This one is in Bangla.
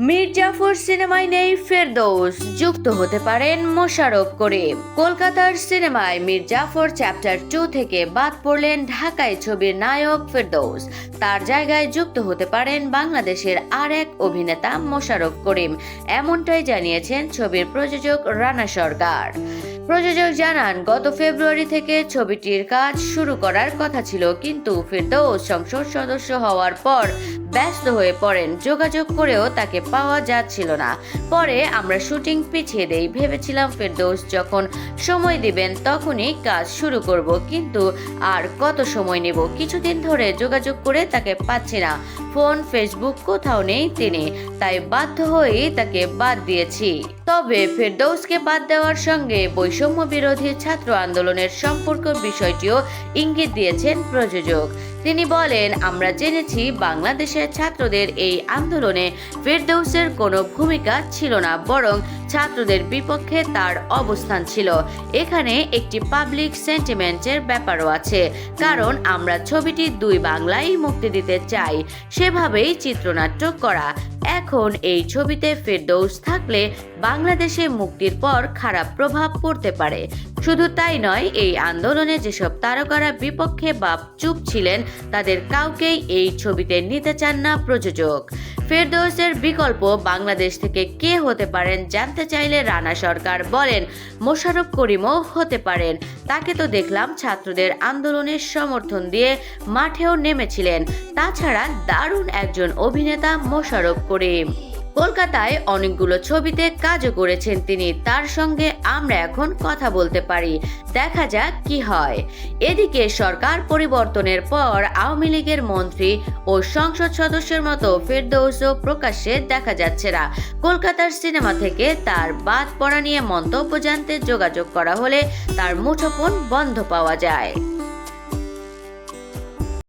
মীর জাফর সিনেমায় নেই ফেরদৌস। যুক্ত হতে পারেন মোশারফ করিম। কলকাতার সিনেমায় মির্জাফর জাফর চ্যাপ্টার টু থেকে বাদ পড়লেন ঢাকায় ছবির নায়ক ফেরদৌস। তার জায়গায় যুক্ত হতে পারেন বাংলাদেশের আর এক অভিনেতা মোশারফ করিম। এমনটাই জানিয়েছেন ছবির প্রযোজক রানা সরকার। প্রযোজক জানান, গত ফেব্রুয়ারি থেকে ছবিটির কাজ শুরু করার কথা ছিল, কিন্তু ফেরদৌস সংসদ সদস্য হওয়ার পর ব্যস্ত হয়ে পড়েন, যোগাযোগ করেও তাকে পাওয়া যাচ্ছিল না। পরে আমরা শুটিং পিছিয়ে দেই, ভেবেছিলাম ফেরদৌস যখন সময় দিবেন তখনই কাজ শুরু করব, কিন্তু আর কত সময় নেব? কিছুদিন ধরে যোগাযোগ করে তাকে পাচ্ছি না। ফোন ফেসবুক কোথাও নেই তিনি, তাই বাধ্য হয়ে তাকে বাদ দিয়েছি। তবে ফেরদৌসকে বাদ দেওয়ার সঙ্গে বৈষম্য বিরোধী ছাত্র আন্দোলনের সম্পর্ক বিষয়টিও ইঙ্গিত দিয়েছেন প্রযোজক। তিনি বলেন, আমরা জেনেছি বাংলাদেশের ছাত্রদের এই আন্দোলনে ফেরদৌসের কোনো ভূমিকা ছিল না, বরং ছাত্রদের বিপক্ষে তার অবস্থান ছিল। এখানে একটি পাবলিক সেন্টিমেন্টের ব্যাপারও আছে। কারণ আমরা ছবিটি দুই বাংলায় মুক্তি দিতে চাই। সেভাবেই চিত্রনাট্য করা। এখন এই ছবিতে ফেরদৌস থাকলে বাংলাদেশে মুক্তির পর খারাপ প্রভাব পড়তে পারে। শুধু তাই নয়, এই আন্দোলনে যেসব তারকারা বিপক্ষে বা চুপ ছিলেন, তাদের কাউকেই এই ছবিতে নিতে চান না প্রযোজক। ফেরদৌসের বিকল্প বাংলাদেশ থেকে কে হতে পারেন জানতে চাইলে রানা সরকার বলেন মোশারফ করিমও হতে পারেন। তাকে তো দেখলাম ছাত্রদের আন্দোলনের সমর্থন দিয়ে মাঠেও নেমেছিলেন। তাছাড়া দারুণ একজন অভিনেতা মোশারফ করিম। কলকাতায় অনেকগুলো ছবিতে কাজও করেছেন তিনি। তার সঙ্গে আমরা এখন কথা বলতে পারি। দেখা যাক কি হয়। এদিকে সরকার পরিবর্তনের পর আওয়ামী লীগের মন্ত্রী ও সংসদ সদস্যের মতো ফেরদৌসও প্রকাশ্যে দেখা যাচ্ছে না। কলকাতার সিনেমা থেকে তার বাদ পড়া নিয়ে মন্তব্য জানতে যোগাযোগ করা হলে তার মুঠোফোন বন্ধ পাওয়া যায়।